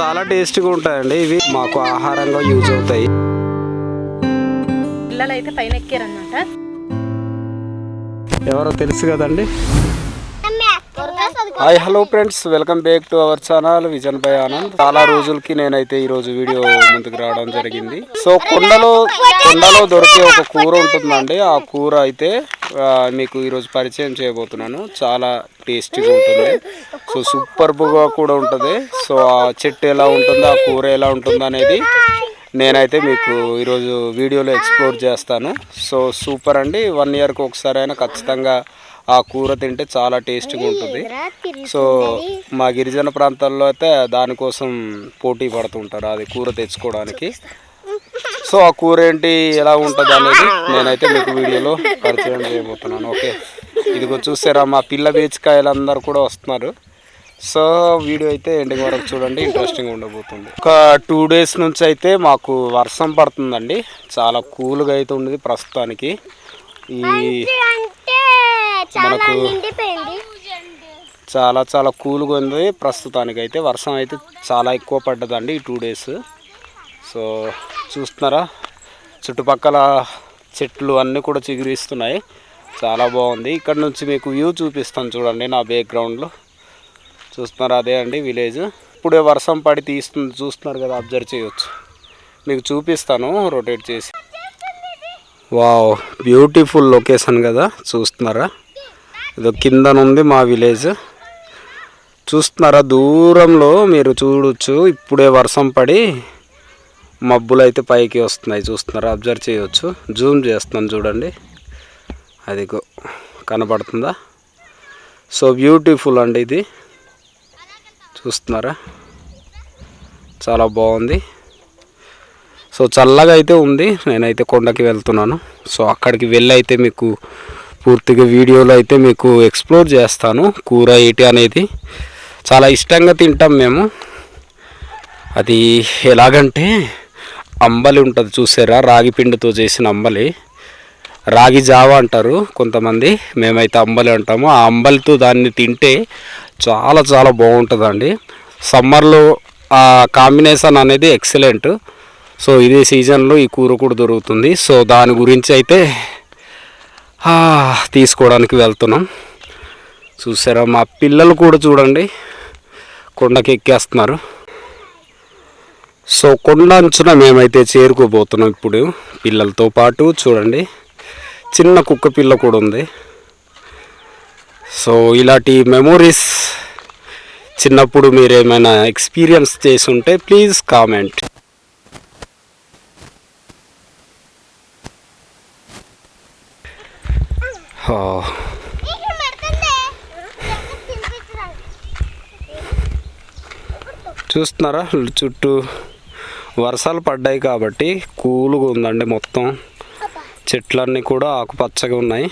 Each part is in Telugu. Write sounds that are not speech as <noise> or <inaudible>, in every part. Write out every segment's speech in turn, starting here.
చాలా టేస్టీగా ఉంటాయండి. ఇవి మాకు ఆహారంగా యూజ్ అవుతాయి. పిల్లలు అయితే పైన ఎక్కారనమాట ఎవరో తెలుసు కదండి? Hi hello friends. Welcome back to our channel vision by Anand. చాలా రోజులకి నేనైతే ఈ రోజు వీడియో ముందుకు రావడం జరిగింది. సో కొండలో కొండలో దొరికే ఒక కూర ఉంటుందండి. ఆ కూర అయితే మీకు ఈరోజు పరిచయం చేయబోతున్నాను. చాలా టేస్టీగా ఉంటుంది. సో సూపర్గా కూడా ఉంటుంది. సో ఆ చెట్టు ఎలా ఉంటుందో ఆ కూర ఎలా ఉంటుందో అనేది నేనైతే మీకు ఈరోజు వీడియోలో ఎక్స్ప్లోర్ చేస్తాను. సో సూపర్ అండి. వన్ ఇయర్కి ఒకసారి అయినా ఖచ్చితంగా ఆ కూర తింటే చాలా టేస్టీగా ఉంటుంది. సో మా గిరిజన ప్రాంతాల్లో అయితే దానికోసం పోటీ పడుతుంటారు అది కూర తెచ్చుకోవడానికి. సో ఆ కూర ఏంటి ఎలా ఉంటుంది అనేది నేనైతే మీకు వీడియోలో పరిచయం చేయబోతున్నాను. ఓకే. ఇదిగో చూసారా మా పిల్ల బీచకాయలందరూ కూడా వస్తున్నారు. సో వీడియో అయితే ఎండింగ్ వరకు చూడండి ఇంట్రెస్టింగ్ ఉండబోతుంది. ఒక టూ డేస్ నుంచి అయితే మాకు వర్షం పడుతుందండి. చాలా కూల్గా అయితే ఉండేది ప్రస్తుతానికి. ఈ మనకు చాలా చాలా కూల్గా ఉంది ప్రస్తుతానికి అయితే వర్షం అయితే చాలా ఎక్కువ పడ్డదండి ఈ టూ డేస్. సో చూస్తున్నారా? చుట్టుపక్కల చెట్లు అన్నీ కూడా చిగురిస్తున్నాయి. చాలా బాగుంది. ఇక్కడ నుంచి మీకు వ్యూ చూపిస్తాను చూడండి నా బ్యాక్గ్రౌండ్లో చూస్తున్నారా? అదే అండి విలేజ్ ఇప్పుడే వర్షం పడి తీస్తుంది. చూస్తున్నారు కదా అబ్జర్వ్ చేయొచ్చు. మీకు చూపిస్తాను రొటేట్ చేసి. వావ్ బ్యూటిఫుల్ లొకేషన్ కదా. చూస్తున్నారా? ఇదో కిందనుంది మా విలేజ్ చూస్తున్నారా? దూరంలో మీరు చూడొచ్చు. ఇప్పుడే వర్షం పడి మబ్బులు అయితే పైకి వస్తున్నాయి. చూస్తున్నారా అబ్జర్వ్ చేయొచ్చు. జూమ్ చేస్తున్నాను చూడండి. అదిగో కనపడుతుందా? సో బ్యూటిఫుల్ అండి ఇది. చూస్తున్నారా? చాలా బాగుంది. సో చల్లగా అయితే ఉంది. నేనైతే కొండకి వెళ్తున్నాను. సో అక్కడికి వెళ్ళి అయితే మీకు పూర్తిగా వీడియోలో అయితే మీకు ఎక్స్ప్లోర్ చేస్తాను. కూర ఏంటి అనేది చాలా ఇష్టంగా తింటాం మేము. అది ఎలాగంటే అంబలి ఉంటుంది చూసారా? రాగి పిండితో చేసిన అంబలి. రాగి జావ అంటారు కొంతమంది. మేమైతే అంబలి అంటాము. ఆ అంబలితో దాన్ని తింటే చాలా చాలా బాగుంటుందండి. సమ్మర్లో ఆ కాంబినేషన్ అనేది ఎక్సలెంట్. సో ఇదే సీజన్లో ఈ కూర కూడా దొరుకుతుంది. సో దాని గురించి అయితే తీసుకోవడానికి వెళ్తున్నాం. చూసారా? మా పిల్లలు కూడా చూడండి. కొండకి ఎక్కేస్తున్నారు సో కొండ అంచున మేమైతే చేరుకోబోతున్నాం ఇప్పుడు పిల్లలతో పాటు చూడండి. చిన్న కుక్క పిల్ల కూడా ఉంది. సో ఇలాంటి మెమోరీస్ చిన్నప్పుడు మీరు ఏమైనా ఎక్స్పీరియన్స్ చేసి ఉంటే ప్లీజ్ కామెంట్. చూస్తున్నారా? చుట్టూ వర్షాలు పడ్డాయి కాబట్టి కూలుగా ఉందండి మొత్తం. చెట్లన్నీ కూడా ఆకుపచ్చగా ఉన్నాయి.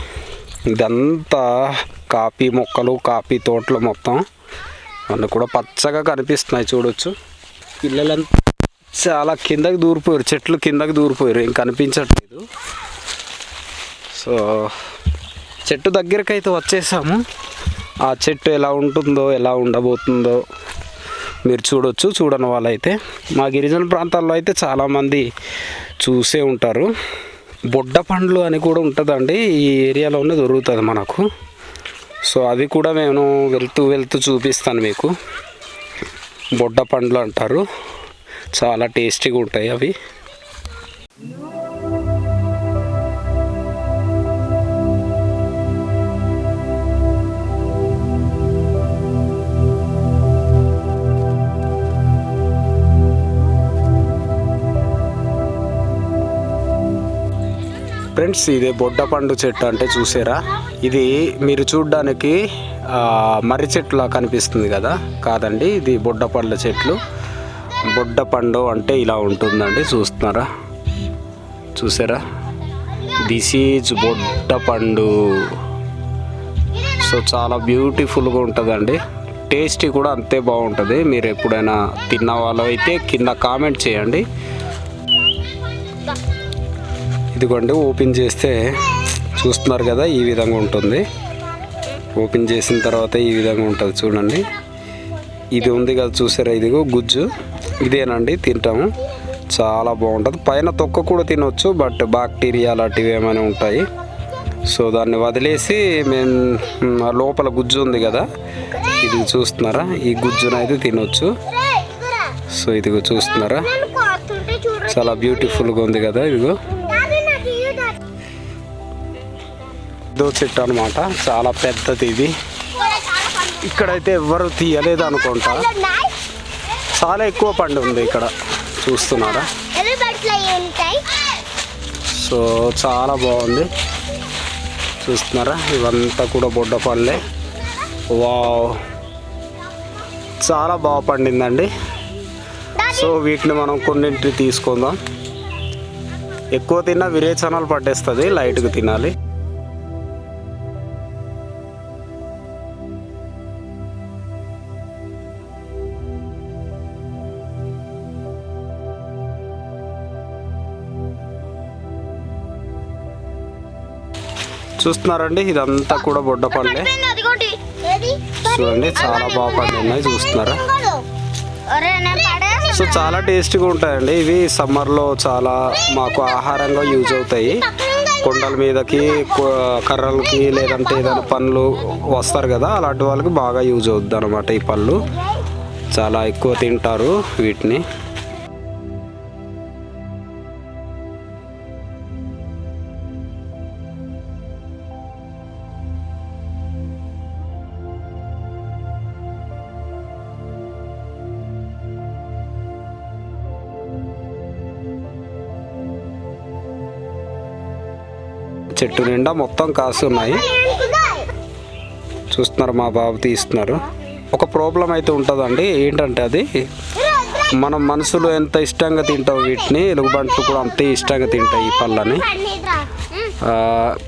ఇదంతా కాఫీ మొక్కలు కాఫీ తోటలు మొత్తం. అన్నీ కూడా పచ్చగా కనిపిస్తున్నాయి చూడొచ్చు. పిల్లలంతా చాలా కిందకి దూరిపోయారు. చెట్లు కిందకి దూరిపోయారు. ఏం కనిపించట్లేదు. సో చెట్టు దగ్గరికి అయితే వచ్చేసాము. ఆ చెట్టు ఎలా ఉంటుందో ఎలా ఉండబోతుందో మీరు చూడొచ్చు చూడని వాళ్ళైతే. మా గిరిజన ప్రాంతాల్లో అయితే చాలామంది చూసే ఉంటారు. బొడ్డ పండ్లు అని కూడా ఉంటుందండి. ఈ ఏరియాలోనే దొరుకుతుంది మనకు. సో అది కూడా నేను వెళ్తూ వెళ్తూ చూపిస్తాను మీకు. బొడ్డ పండ్లు అంటారు. చాలా టేస్టీగా ఉంటాయి అవి. ఫ్రెండ్స్ ఇది బొడ్డ పండు చెట్టు అంటే చూసారా? ఇది మీరు చూడడానికి మర్రి చెట్టులా కనిపిస్తుంది కదా? కాదండి ఇది బొడ్డ పండ్ల చెట్లు. బొడ్డ పండు అంటే ఇలా ఉంటుందండి చూస్తున్నారా? చూసారా? దిస్ ఈజ్ బొడ్డ పండు. సో చాలా బ్యూటిఫుల్గా ఉంటుందండి. టేస్టీ కూడా అంతే బాగుంటుంది. మీరు ఎప్పుడైనా తిన్న వాళ్ళు అయితే కింద కామెంట్ చేయండి. ఇదిగోండి ఓపెన్ చేస్తే చూస్తున్నారు కదా ఈ విధంగా ఉంటుంది. ఓపెన్ చేసిన తర్వాత ఈ విధంగా ఉంటుంది చూడండి. ఇది ఉంది కదా చూసారా? ఇదిగో గుజ్జు. ఇదేనండి తింటాము. చాలా బాగుంటుంది. పైన తొక్క కూడా తినొచ్చు బట్ బాక్టీరియా లాంటివి ఏమైనా ఉంటాయి. సో దాన్ని వదిలేసి మేము లోపల గుజ్జు ఉంది కదా ఇది చూస్తున్నారా? ఈ గుజ్జునైతే తినొచ్చు. సో ఇదిగో చూస్తున్నారా? చాలా బ్యూటిఫుల్గా ఉంది కదా ఇదిగో. పెద్ద చెట్టు అనమాట చాలా పెద్దది ఇది. ఇక్కడైతే ఎవరు తీయలేదు అనుకుంటా. చాలా ఎక్కువ పండు ఉంది ఇక్కడ. చూస్తున్నారా? సో చాలా బాగుంది. చూస్తున్నారా? ఇవంతా కూడా బొడ్డ పళ్ళే వావ్. చాలా బాగా పండిందండి. సో వీటిని మనం కొన్నింటిని తీసుకుందాం. ఎక్కువ తిన్నా విరేచనాలు పట్టేస్తుంది లైట్గా తినాలి. చూస్తున్నారండి ఇదంతా కూడా బొడ్డ పళ్ళే చూడండి చాలా బాగా పండున్నాయి చూస్తున్నారా? సో చాలా టేస్టీగా ఉంటాయండి. ఇవి సమ్మర్లో చాలా మాకు ఆహారంగా యూజ్ అవుతాయి. కొండల మీదకి కర్రలకి లేదంటే ఏదైనా పనులు వస్తారు కదా అలాంటి వాళ్ళకి బాగా యూజ్ అవుద్ది అనమాట ఈ పళ్ళు చాలా ఎక్కువ తింటారు వీటిని. చెట్టు నిండా మొత్తం కాస్తున్నాయి చూస్తున్నారు మా బాబు తీస్తున్నారు. ఒక ప్రాబ్లం అయితే ఉంటుందండి. ఏంటంటే అది మనం మనసులో ఎంత ఇష్టంగా తింటాం వీటిని ఎలుగుబంట్లు కూడా అంతే ఇష్టంగా తింటాయి ఈ పళ్ళని.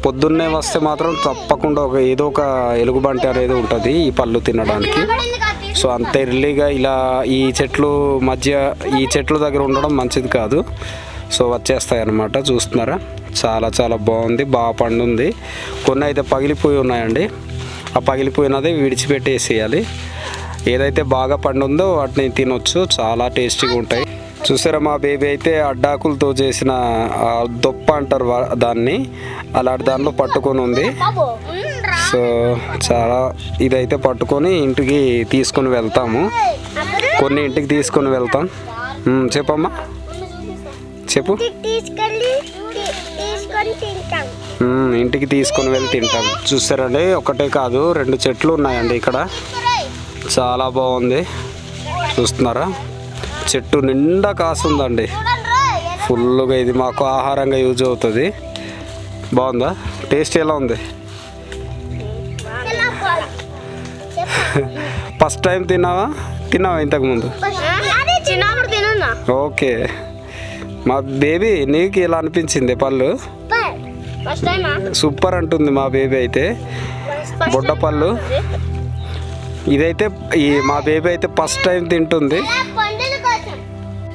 పొద్దున్నే వస్తే మాత్రం తప్పకుండా ఒక ఏదో ఒక ఎలుగుబంటి అనేది ఉంటుంది ఈ పళ్ళు తినడానికి. సో అంత ఎర్లీగా ఇలా ఈ చెట్లు మధ్య ఈ చెట్ల దగ్గర ఉండడం మంచిది కాదు. సో వచ్చేస్తాయి అన్నమాట చూస్తున్నారా? చాలా చాలా బాగుంది బాగా పండుంది. కొన్ని అయితే పగిలిపోయి ఉన్నాయండి. ఆ పగిలిపోయినది విడిచిపెట్టేసేయాలి. ఏదైతే బాగా పండుందో వాటిని తినొచ్చు చాలా టేస్టీగా ఉంటాయి. చూసారా మా బేబీ అయితే అడ్డాకులతో చేసిన దొప్ప అంటారు దాన్ని. అలాంటి దానిలో పట్టుకొని ఉంది. సో చాలా ఇదైతే పట్టుకొని ఇంటికి తీసుకొని వెళ్తాము. కొన్ని ఇంటికి తీసుకొని వెళ్తాం. చెప్పమ్మా. చెప్పు. ఇంటికి తీసుకొని వెళ్ళి తింటాం. చూసారండి ఒకటే కాదు రెండు చెట్లు ఉన్నాయండి ఇక్కడ. చాలా బాగుంది. చూస్తున్నారా? చెట్టు నిండా కాసుందండి ఫుల్గా ఇది మాకు ఆహారంగా యూజ్ అవుతుంది. బాగుందా? టేస్ట్ ఎలా ఉంది? <laughs> ఫస్ట్ టైం తిన్నావా? తిన్నావా ఇంతకుముందు ఓకే. మా బేబీ నీకు ఎలా అనిపించింది పళ్ళు? సూపర్ అంటుంది మా బేబీ అయితే. బొడ్డ పళ్ళు. ఇదైతే ఈ మా బేబీ అయితే ఫస్ట్ టైం తింటుంది.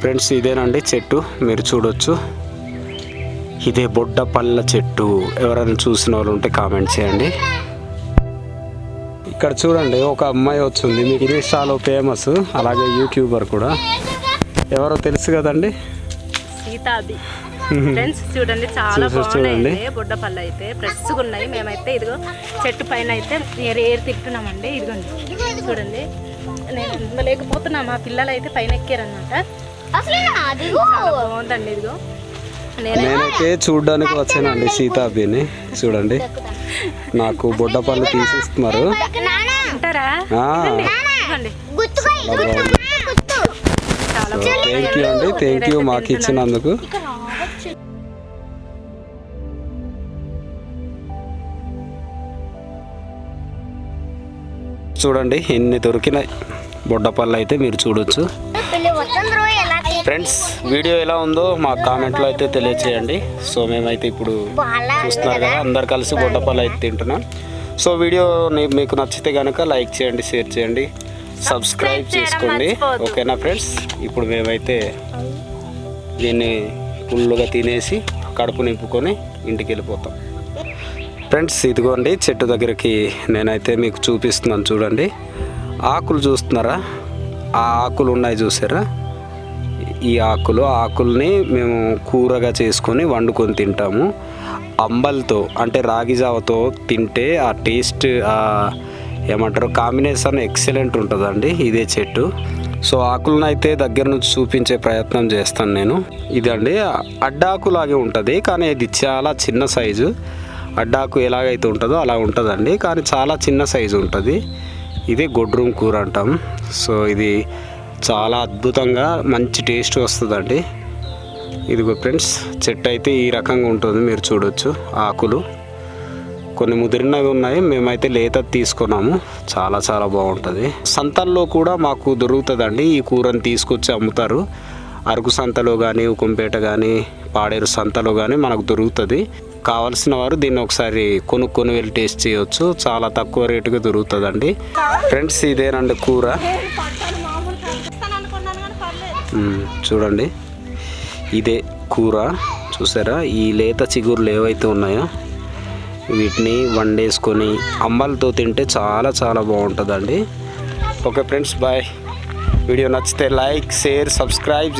ఫ్రెండ్స్ ఇదేనండి చెట్టు. మీరు చూడొచ్చు. ఇదే బొడ్డ పళ్ళ చెట్టు. ఎవరైనా చూసిన వాళ్ళు ఉంటే కామెంట్ చేయండి. ఇక్కడ చూడండి ఒక అమ్మాయి వచ్చింది. మీకు ఇన్స్టాలో ఫేమస్ అలాగే యూట్యూబర్ కూడా. ఎవరో తెలుసు కదండి? సీతాది ఫ్రెండ్స్ చూడండి చాలా చూసి చూడండి. బాగున్నాయి బుడ్డ పళ్ళు అయితే ఫ్రెష్గా ఉన్నాయి. మేమైతే ఇదిగో చెట్టు పైన అయితే ఏరు ఏరు తింటున్నామండి ఇదిగోండి చూడండి. నేను లేకపోతున్నా మా పిల్లలు అయితే పైన ఎక్కారనమాట అది బాగుందండి ఇదిగో. నేను నేనైతే చూడ్డానికి వచ్చానండి సీతాబిని. చూడండి. నాకు బుడ్డ పళ్ళు తీసిస్తున్నారు ఉంటారా ఆ, ఇదిగోండి గుర్తుకో చాలా బాగుంది గుర్తు చాలా థ్యాంక్ యూ అండి థ్యాంక్ యూ మాకు ఇచ్చినందుకు. చూడండి ఎన్ని దొరికినాయి బుడ్డపళ్ళు అయితే మీరు చూడొచ్చు. ఫ్రెండ్స్ వీడియో ఎలా ఉందో మా కామెంట్లో అయితే తెలియచేయండి. సో మేమైతే ఇప్పుడు చూస్తున్నారు కదా అందరు కలిసి బుడ్డపళ్ళు అయితే తింటున్నాం. సో వీడియో మీకు నచ్చితే కనుక లైక్ చేయండి షేర్ చేయండి. సబ్స్క్రైబ్ చేసుకోండి. ఓకేనా ఫ్రెండ్స్? ఇప్పుడు మేమైతే దీన్ని ఫుల్గా తినేసి కడుపు నింపుకొని ఇంటికి వెళ్ళిపోతాం. ఫ్రెండ్స్ ఇదిగోండి చెట్టు దగ్గరికి నేనైతే మీకు చూపిస్తున్నాను చూడండి. ఆకులు చూస్తున్నారా? ఆ ఆకులు ఉన్నాయి చూసారా? ఈ ఆకులు ఆకుల్ని మేము కూరగా చేసుకొని వండుకొని తింటాము. అంబల్తో అంటే రాగి జావతో తింటే ఆ టేస్ట్ ఆ ఏమంటారు? కాంబినేషన్ ఎక్సలెంట్ ఉంటుందండి ఇదే చెట్టు. సో ఆకులను అయితే దగ్గర నుంచి చూపించే ప్రయత్నం చేస్తాను నేను. ఇదండి అడ్డాకులాగే ఉంటుంది కానీ ఇది చాలా చిన్న సైజు. అడ్డాకు ఎలాగైతే ఉంటుందో అలా ఉంటుందండి కానీ చాలా చిన్న సైజు ఉంటుంది. ఇది గొడ్రూమ్ కూర అంటాం. సో ఇది చాలా అద్భుతంగా మంచి టేస్ట్ వస్తుందండి. ఇదిగో ఫ్రెండ్స్ చెట్టు అయితే ఈ రకంగా ఉంటుంది మీరు చూడొచ్చు ఆకులు. కొన్ని ముదిరినవి ఉన్నాయి మేమైతే లేత తీసుకున్నాము. చాలా చాలా బాగుంటుంది. సంతల్లో కూడా మాకు దొరుకుతుందండి. ఈ కూరని తీసుకొచ్చి అమ్ముతారు. అరకు సంతలో కానీ ఉకుంపేట కానీ పాడేరు సంతలో కానీ మనకు దొరుకుతుంది. కావలసిన వారు దీన్ని ఒకసారి కొనుక్కొని వెళ్ళి టేస్ట్ చేయొచ్చు. చాలా తక్కువ రేటుకి దొరుకుతుందండి. ఫ్రెండ్స్ ఇదేనండి కూర. చూడండి. ఇదే కూర. చూసారా? ఈ లేత చిగురులు ఏవైతే ఉన్నాయో వీటిని వండేసుకొని అంబలతో తింటే చాలా చాలా బాగుంటుందండి. Okay friends bye. వీడియో నచ్చితే లైక్ షేర్ సబ్స్క్రైబ్